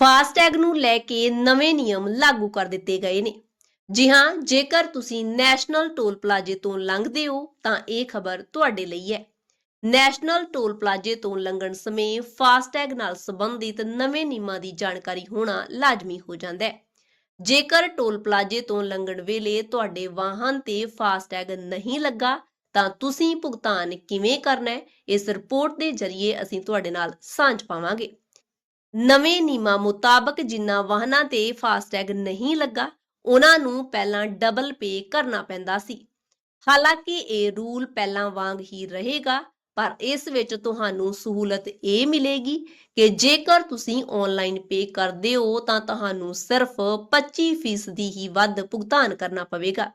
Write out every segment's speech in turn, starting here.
FASTag ਨੂੰ ਲੈ ਕੇ ਨਵੇਂ ਨਿਯਮ ਲਾਗੂ ਕਰ ਦਿੱਤੇ ਗਏ ਨੇ। ਜੀ ਹਾਂ, ਜੇਕਰ ਤੁਸੀਂ ਨੈਸ਼ਨਲ ਟੋਲ ਪਲਾਜ਼ੇ ਤੋਂ ਲੰਘਦੇ ਹੋ, ਤਾਂ ਇਹ ਖਬਰ ਤੁਹਾਡੇ ਲਈ ਹੈ। ਨੈਸ਼ਨਲ ਟੋਲ ਪਲਾਜ਼ੇ ਤੋਂ ਲੰਘਣ ਸਮੇਂ ਫਾਸਟੈਗ ਨਾਲ ਸੰਬੰਧਿਤ ਨਵੇਂ ਨਿਯਮਾਂ ਦੀ ਜਾਣਕਾਰੀ ਹੋਣਾ ਲਾਜ਼ਮੀ ਹੋ ਜਾਂਦਾ ਹੈ। ਜੇਕਰ ਟੋਲ ਪਲਾਜ਼ੇ ਤੋਂ ਲੰਘਣ ਵੇਲੇ ਤੁਹਾਡੇ ਵਾਹਨ ਤੇ ਫਾਸਟੈਗ ਨਹੀਂ ਲੱਗਾ, ਤਾਂ ਤੁਸੀਂ ਭੁਗਤਾਨ ਕਿਵੇਂ ਕਰਨਾ ਹੈ, ਇਸ ਰਿਪੋਰਟ ਦੇ ਜ਼ਰੀਏ ਅਸੀਂ ਤੁਹਾਡੇ ਨਾਲ ਸਾਂਝ ਪਾਵਾਂਗੇ। ਨਵੇਂ ਨਿਯਮਾਂ ਮੁਤਾਬਕ ਜਿਨ੍ਹਾਂ ਵਾਹਨਾਂ ਤੇ ਫਾਸਟੈਗ ਨਹੀਂ ਲੱਗਾ, ਉਹਨਾਂ ਨੂੰ ਪਹਿਲਾਂ ਡਬਲ ਪੇ ਕਰਨਾ ਪੈਂਦਾ ਸੀ। ਹਾਲਾਂਕਿ ਇਹ ਰੂਲ ਪਹਿਲਾਂ ਵਾਂਗ ਹੀ ਰਹੇਗਾ, ਪਰ ਇਸ ਵਿੱਚ ਤੁਹਾਨੂੰ ਸਹੂਲਤ ਇਹ ਮਿਲੇਗੀ ਕਿ ਜੇਕਰ ਤੁਸੀਂ ਆਨਲਾਈਨ ਪੇ ਕਰਦੇ ਹੋ, ਤਾਂ ਤੁਹਾਨੂੰ ਸਿਰਫ 25% ਦੀ ਹੀ ਵੱਧ ਭੁਗਤਾਨ ਕਰਨਾ ਪਵੇਗਾ।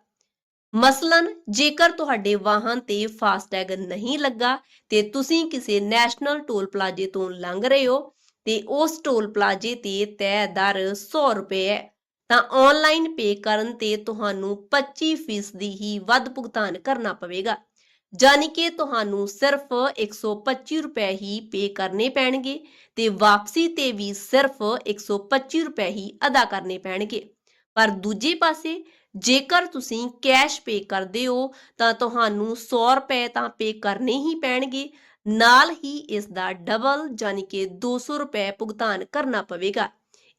ਮਸਲਨ, ਜੇਕਰ ਤੁਹਾਡੇ ਵਾਹਨ ਤੇ ਫਾਸਟੈਗ ਨਹੀਂ ਲੱਗਾ ਤੇ ਤੁਸੀਂ ਕਿਸੇ ਨੈਸ਼ਨਲ ਟੋਲ ਪਲਾਜ਼ੇ ਤੋਂ ਲੰਘ ਰਹੇ ਹੋ ਤੇ ਉਸ ਟੋਲ ਪਲਾਜ਼ੇ ਤੇ ਤੈਅ ਦਰ 100 ਰੁਪਏ ਹੈ। ਤਾਂ ਆਨਲਾਈਨ ਪੇ ਕਰਨ ਤੇ ਤੁਹਾਨੂੰ 25% ਦੀ ਹੀ ਵੱਧ ਭੁਗਤਾਨ ਕਰਨਾ ਪਵੇਗਾ। ਜਾਨੀ ਕਿ ਤੁਹਾਨੂੰ ਸਿਰਫ 125 ਰੁਪਏ ਹੀ ਪੇ ਕਰਨੇ ਪੈਣਗੇ ਤੇ ਵਾਪਸੀ ਤੇ ਵੀ ਸਿਰਫ 125 ਰੁਪਏ ਹੀ ਅਦਾ ਕਰਨੇ ਪੈਣਗੇ। ਪਰ ਦੂਜੇ ਪਾਸੇ ਜੇਕਰ ਤੁਸੀਂ ਕੈਸ਼ ਪੇ ਕਰਦੇ ਹੋ ਤਾਂ ਤੁਹਾਨੂੰ 100 ਰੁਪਏ ਤਾਂ ਪੇ ਕਰਨੇ ਹੀ ਪੈਣਗੇ ਨਾਲ ਹੀ ਇਸ ਦਾ ਡਬਲ ਜਾਨੀ ਕਿ 200 ਰੁਪਏ ਭੁਗਤਾਨ ਕਰਨਾ ਪਵੇਗਾ।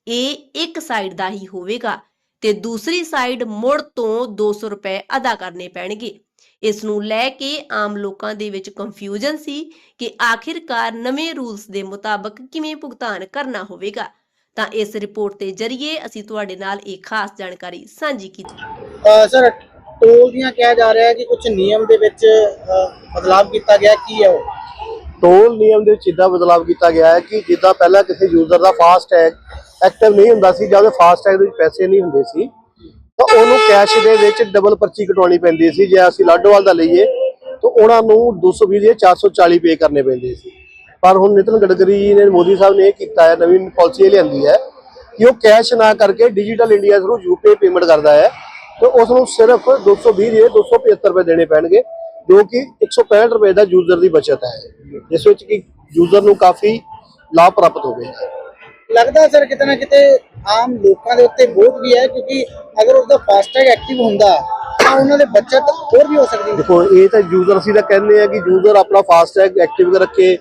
ਇਹ ਇੱਕ ਸਾਈਡ ਦਾ ਹੀ ਹੋਵੇਗਾ ਤੇ ਦੂਸਰੀ ਸਾਈਡ ਮੁੜ ਤੋਂ 200 ਰੁਪਏ ਅਦਾ ਕਰਨੇ ਪੈਣਗੇ। ਇਸ ਨੂੰ ਲੈ ਕੇ ਆਮ ਲੋਕਾਂ ਦੇ ਵਿੱਚ ਕੰਫਿਊਜ਼ਨ ਸੀ ਕਿ ਆਖਿਰਕਾਰ ਨਵੇਂ ਰੂਲਸ ਦੇ ਮੁਤਾਬਕ ਕਿਵੇਂ ਭੁਗਤਾਨ ਕਰਨਾ ਹੋਵੇਗਾ। ਤਾਂ ਇਸ ਰਿਪੋਰਟ ਦੇ ਜ਼ਰੀਏ ਅਸੀਂ ਤੁਹਾਡੇ ਨਾਲ ਇਹ ਖਾਸ ਜਾਣਕਾਰੀ ਸਾਂਝੀ ਕੀਤੀ। ਸਰ ਟੋਲ ਦੀਆਂ ਕਿਹਾ ਜਾ ਰਿਹਾ ਹੈ ਕਿ ਕੁਝ ਨਿਯਮ ਦੇ ਵਿੱਚ ਅ, ਕੀਤਾ ਗਿਆ ਕੀ ਹੈ ਉਹ? ਟੋਲ ਨਿਯਮ ਦੇ ਵਿੱਚ ਇਦਾਂ ਬਦਲਾਵ ਕੀਤਾ ਗਿਆ ਹੈ ਕਿ ਜਿੱਦਾਂ ਪਹਿਲਾਂ ਕਿਸੇ ਯੂਜ਼ਰ ਦਾ ਫਾਸਟੈਗ ਐਕਟਿਵ ਨਹੀਂ ਹੁੰਦਾ ਸੀ ਜਾਂ ਉਹਦੇ ਫਾਸਟੈਗ ਦੇ ਵਿੱਚ ਪੈਸੇ ਨਹੀਂ ਹੁੰਦੇ ਸੀ ਤਾਂ ਉਹਨੂੰ ਕੈਸ਼ ਦੇ ਵਿੱਚ ਡਬਲ ਪਰਚੀ ਕਟਵਾਉਣੀ ਪੈਂਦੀ ਸੀ ਜੇ ਅਸੀਂ ਲਾਡੋਵਾਲ ਦਾ ਲਈਏ ਤਾਂ ਉਹਨਾਂ ਨੂੰ 220 ਦੇ 440 ਪੇ ਕਰਨੇ ਪੈਂਦੇ ਸੀ। ਪਰ ਹੁਣ ਨਿਤਨ ਗਡਕਰੀ ਜੀ ਨੇ ਮੋਦੀ ਸਾਹਿਬ ਨੇ ਇਹ ਕੀਤਾ ਹੈ ਨਵੀਂ ਪਾਲਿਸੀ ਲਿਆਂਦੀ ਹੈ ਕਿ ਉਹ ਕੈਸ਼ ਨਾ ਕਰਕੇ digital India through UPI payment ਕਰਦਾ ਹੈ। ਤੇ ਉਸ ਨੂੰ ਸਿਰਫ 220 ਦੇ 275 ਰੁਪਏ ਦੇਣੇ ਪੈਣਗੇ ਜੋ ਕਿ 165 ਰੁਪਏ ਦਾ ਯੂਜ਼ਰ ਦੀ ਬਚਤ ਹੈ। ਜਿਸ ਵਿੱਚ ਕਿ ਯੂਜ਼ਰ ਨੂੰ ਕਾਫੀ ਲਾਭ ਪ੍ਰਾਪਤ ਹੋਵੇਗਾ ਲੱਗਦਾ ਸਰ ਕਿਤੇ ਨਾ ਕਿਤੇ ਆਮ ਲੋਕਾਂ ਦੇ ਉੱਤੇ ਬੋਝ ਵੀ ਹੈ ਕਿਉਂਕਿ ਅਗਰ ਉਸਦਾ ਫਾਸਟੈਗ ਐਕਟਿਵ ਹੁੰਦਾ ਤਾਂ ਉਹਨਾਂ ਦੇ ਬਚਤ ਹੋਰ ਵੀ ਹੋ ਸਕਦੀ ਦੇਖੋ ਇਹ ਤਾਂ ਯੂਜ਼ਰ ਅਸੀਂ ਤਾਂ ਕਹਿੰਦੇ ਆ ਕਿ ਯੂਜ਼ਰ ਆਪਣਾ ਫਾਸਟੈਗ ਐਕਟਿਵ ਰੱਖੇ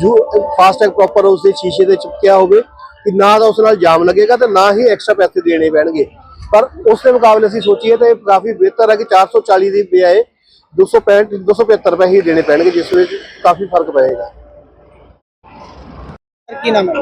ਜੋ ਫਾਸਟੈਗ ਪ੍ਰੋਪਰ ਉਸ ਦੇ ਸ਼ੀਸ਼ੇ ਤੇ ਚਿਪਕਿਆ ਹੋਵੇ ਕਿ ਨਾ ਤਾਂ ਉਸ ਨਾਲ ਜਾਮ ਲੱਗੇਗਾ ਤੇ ਨਾ ਹੀ ਐਕਸਟਰਾ ਪੈਸੇ ਦੇਣੇ ਪੈਣਗੇ। ਪਰ ਉਸ ਦੇ ਮੁਕਾਬਲੇ ਅਸੀਂ ਸੋਚੀਏ ਤਾਂ ਇਹ ਕਾਫੀ ਬਿਹਤਰ ਹੈ ਕਿ 440 ਦੀ ਬਜਾਏ 265 275 ਰੁਪਏ ਹੀ ਦੇਣੇ ਪੈਣਗੇ ਜਿਸ ਵਿੱਚ ਕਾਫੀ ਫ਼ਰਕ ਪਏਗਾ। ਸਰ ਕੀ ਨਾਮ ਹੈ?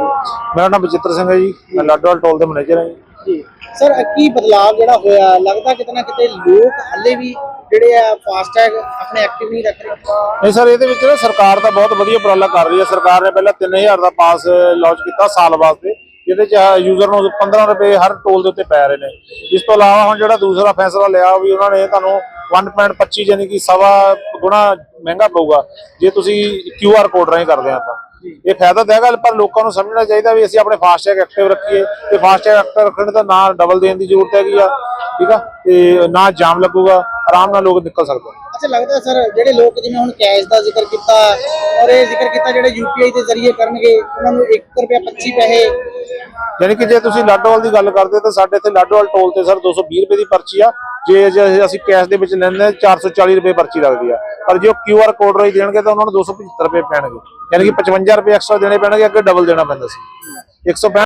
ਮੇਰਾ ਨਾਮ ਬਚਿੱਤਰ ਸਿੰਘ ਹੈ ਜੀ ਮੈਂ ਲਾਡੋਵਾਲ ਟੋਲ ਦੇ ਮੈਨੇਜਰ ਹਾਂ ਜੀ। ਸਰ ਕੀ ਬਦਲਾਵ ਜਿਹੜਾ ਹੋਇਆ ਲੱਗਦਾ ਕਿਤੇ ਨਾ ਕਿਤੇ ਲੋਕ ਹੱਲੇ ਵੀ ਜਿਹੜੇ ਆ ਫਾਸਟੈਗ ਆਪਣੇ ਐਕਟਿਵ ਨਹੀਂ ਰੱਖ ਰਹੇ? ਨਹੀਂ ਸਰ ਇਹਦੇ ਵਿੱਚ ਨਾ ਸਰਕਾਰ ਤਾਂ ਬਹੁਤ ਵਧੀਆ ਉਪਰਾਲਾ ਕਰ ਰਹੀ ਹੈ। ਸਰਕਾਰ ਨੇ ਪਹਿਲਾਂ 3000 ਦਾ ਪਾਸ ਲਾਂਚ ਕੀਤਾ ਸਾਲ ਵਾਸਤੇ। ਜਿਹਦੇ ਚ ਯੂਜ਼ਰ ਨੂੰ 15 ਰੁਪਏ ਹਰ ਟੋਲ ਦੇ ਉੱਤੇ ਪੈ ਰਹੇ ਨੇ। ਇਸ ਤੋਂ ਇਲਾਵਾ ਹੁਣ ਜਿਹੜਾ ਦੂਸਰਾ ਫੈਸਲਾ ਲਿਆ ਵੀ ਉਹਨਾਂ ਨੇ ਤੁਹਾਨੂੰ 1.25 ਯਾਨੀ ਕਿ ਸਵਾ ਗੁਣਾ ਮਹਿੰਗਾ ਪਊਗਾ ਜੇ ਤੁਸੀਂ QR ਕੋਡ ਰਾਹੀਂ ਕਰਦੇ ਆ ਤਾਂ ਇਹ ਫਾਇਦਾ ਦੇਗਾ ਪਰ ਲੋਕਾਂ ਨੂੰ ਸਮਝਣਾ ਚਾਹੀਦਾ ਵੀ ਅਸੀਂ ਆਪਣੇ ਫਾਸਟੈਗ ਐਕਟਿਵ ਰੱਖੀਏ ਤੇ ਫਾਸਟੈਗ ਐਕਟਿਵ ਰੱਖਣ ਦਾ ਨਾ ਡਬਲ ਦੇਣ ਦੀ ਜ਼ਰੂਰਤ ਹੈਗੀ ਆ ਠੀਕ ਆ? ਤੇ ਨਾ ਜਾਮ ਲੱਗੂਗਾ ਆਰਾਮ ਨਾਲ ਲੋਕ ਨਿਕਲ ਸਕਦੇ ਅੱਛਾ ਲੱਗਦਾ ਸਰ, ਜਿਹੜੇ ਲੋਕ ਜਿਵੇਂ ਹੁਣ ਕੈਸ਼ ਦਾ ਜ਼ਿਕਰ ਕੀਤਾ ਔਰ ਇਹ ਜ਼ਿਕਰ ਕੀਤਾ ਜਿਹੜੇ ਯੂਪੀਆਈ ਦੇ ਜ਼ਰੀਏ ਕਰਨਗੇ, ਉਹਨਾਂ ਨੂੰ 1 ਰੁਪਿਆ 25 ਪੈਸੇ ਯਾਨੀ ਕਿ ਜੇ ਤੁਸੀਂ ਲਾਡੋਵਾਲ ਦੀ ਗੱਲ ਕਰਦੇ ਤਾਂ ਸਾਡੇ ਇੱਥੇ ਲਾਡੋਵਾਲ ਟੋਲ ਤੇ ਸਰ 220 ਰੁਪਏ ਦੀ ਪਰਚੀ ਆ। ਜੇ ਅਸੀਂ ਕੈਸ਼ ਦੇ ਵਿੱਚ ਲੈਂਦੇ ਹਾਂ 440 ਰੁਪਏ ਪਰਚੀ ਲੱਗਦੀ ਆ। ਪਰ ਜੇ ਉਹ QR ਕੋਡ ਰਾਹੀਂ ਦੇਣਗੇ ਤਾਂ ਉਹਨਾਂ ਨੂੰ 275 ਰੁਪਏ ਪੈਣਗੇ। ਯਾਨੀ ਕਿ 55 ਰੁਪਏ ਐਕਸਟਰਾ ਦੇਣੇ ਪੈਣਗੇ, ਅੱਗੇ ਡਬਲ ਦੇਣਾ ਪੈਂਦਾ ਸੀ। 165